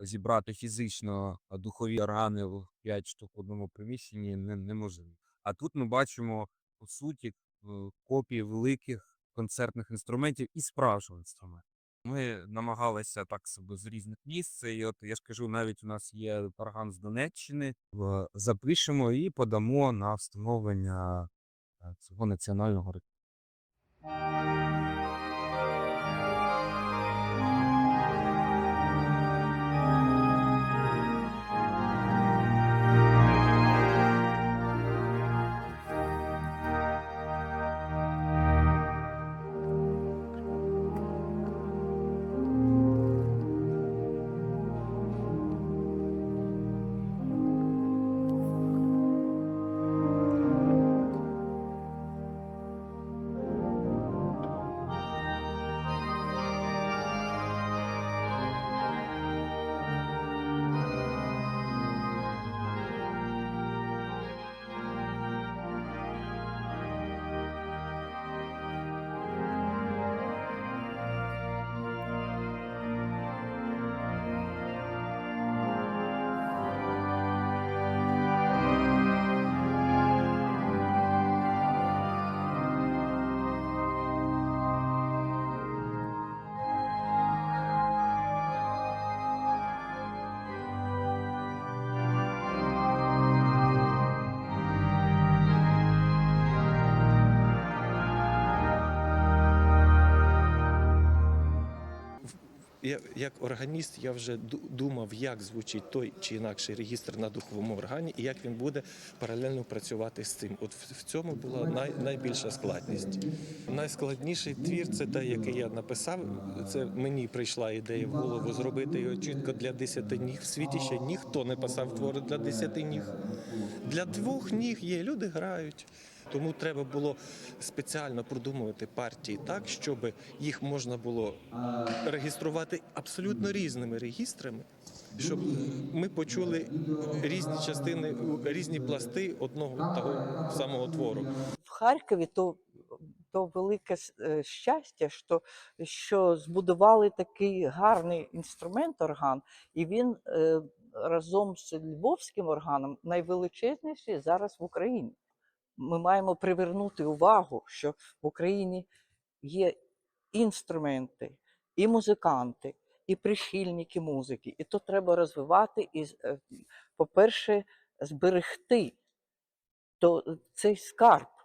зібрати фізично духові органи в 5 штук в одному приміщенні не, неможливо. А тут ми бачимо по суті копії великих концертних інструментів і справжнього інструменту. Ми намагалися так себе з різних місць. І от я ж кажу, навіть у нас є орган з Донеччини. Запишемо і подамо на встановлення е, цього національного рекорду. Я, як органіст, я вже думав, як звучить той чи інакший регістр на духовому органі, і як він буде паралельно працювати з цим. От в, цьому була най, найбільша складність. Найскладніший твір це той, який я написав. Це мені прийшла ідея в голову зробити його чітко для десяти ніг. В світі ще ніхто не писав твори для десяти ніг. Для двох ніг є, люди грають. Тому треба було спеціально продумувати партії так, щоб їх можна було реєструвати абсолютно різними регістрами, щоб ми почули різні частини, різні пласти одного того самого твору. в Харкові то, то велике е, щастя, що, що збудували такий гарний інструмент орган, і він е, разом з львовським органом найвеличезніший зараз в Україні. Ми маємо привернути увагу, що в Україні є інструменти, і музиканти, і прихильники музики. І то треба розвивати і, е, по-перше, зберегти то, цей скарб.